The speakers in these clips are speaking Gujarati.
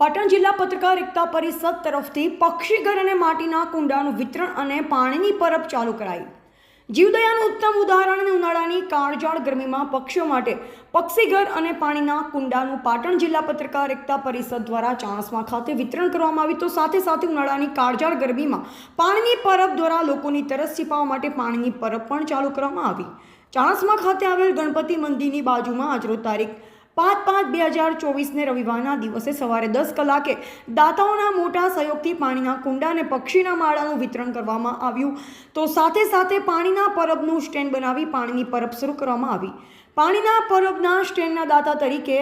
પાટણ જિલ્લા પત્રકાર એકતા પરિષદ તરફથી પક્ષીઘર અને માટીના કુંડાનું વિતરણ અને પાણીની પરબ ચાલુ કરાઈ. જીવદયાનું ઉત્તમ ઉદાહરણ અને ઉનાળાની કાળજાળ ગરમીમાં પક્ષીઓ માટે પક્ષીઘર અને પાણીના કુંડાનું પાટણ જિલ્લા પત્રકાર એકતા પરિષદ દ્વારા ચાણસમા ખાતે વિતરણ કરવામાં આવ્યું. તો સાથે સાથે ઉનાળાની કાળજાળ ગરમીમાં પાણીની પરબ દ્વારા લોકોની તરસ છીપાવવા માટે પાણીની પરબ પણ ચાલુ કરવામાં આવી. ચાણસમા ખાતે આવેલ ગણપતિ મંદિરની બાજુમાં આજરોજ તારીખ પાંચ પાંચ બે હજાર ચોવીસને રવિવારના દિવસે સવારે દસ કલાકે દાતાઓના મોટા સહયોગથી પાણીના કુંડા અને પક્ષીના માળાનું વિતરણ કરવામાં આવ્યું. તો સાથે સાથે પાણીના પરબનું સ્ટેન્ડ બનાવી પાણીની પરબ શરૂ કરવામાં આવી. પાણીના પરબના સ્ટેન્ડના દાતા તરીકે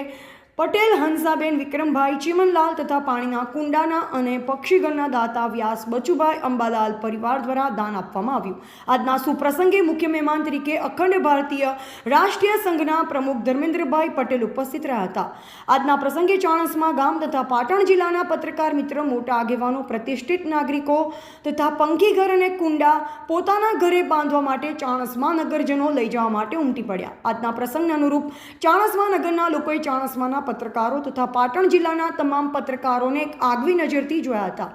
પટેલ, હંસાબેન, વિક્રમભાઈ, ચીમનલાલ તથા પાણીના કુંડાના અને પક્ષીઘરના દાતા વ્યાસ બચુભાઈ અંબાલાલ પરિવાર દ્વારા દાન આપવામાં આવ્યું. આજના સુપ્રસંગે મુખ્ય મહેમાન તરીકે અખંડ ભારતીય રાષ્ટ્રીય સંઘના પ્રમુખ ધર્મેન્દ્રભાઈ પટેલ ઉપસ્થિત રહ્યા હતા. આજના પ્રસંગે ચાણસમાં ગામ તથા પાટણ જિલ્લાના પત્રકાર મિત્ર, મોટા આગેવાનો, પ્રતિષ્ઠિત નાગરિકો તથા પંખીઘર અને કુંડા પોતાના ઘરે બાંધવા માટે ચાણસમા નગરજનો લઈ જવા માટે ઉમટી પડ્યા. આજના પ્રસંગને અનુરૂપ ચાણસમા નગરના લોકોએ ચાણસ્માના પત્રકારો તથા પાટણ જિલ્લાના તમામ પત્રકારોને એક આગવી નજરથી જોયા હતા.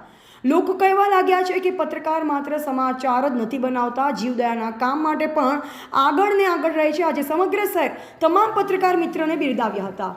લોકો કહેવા લાગ્યા છે કે પત્રકાર માત્ર સમાચાર જ નથી બનાવતા, જીવદયાના કામ માટે પણ આગળ ને આગળ રહે છે. આજે સમગ્ર શહેર તમામ પત્રકાર મિત્રોને બિરદાવ્યા હતા.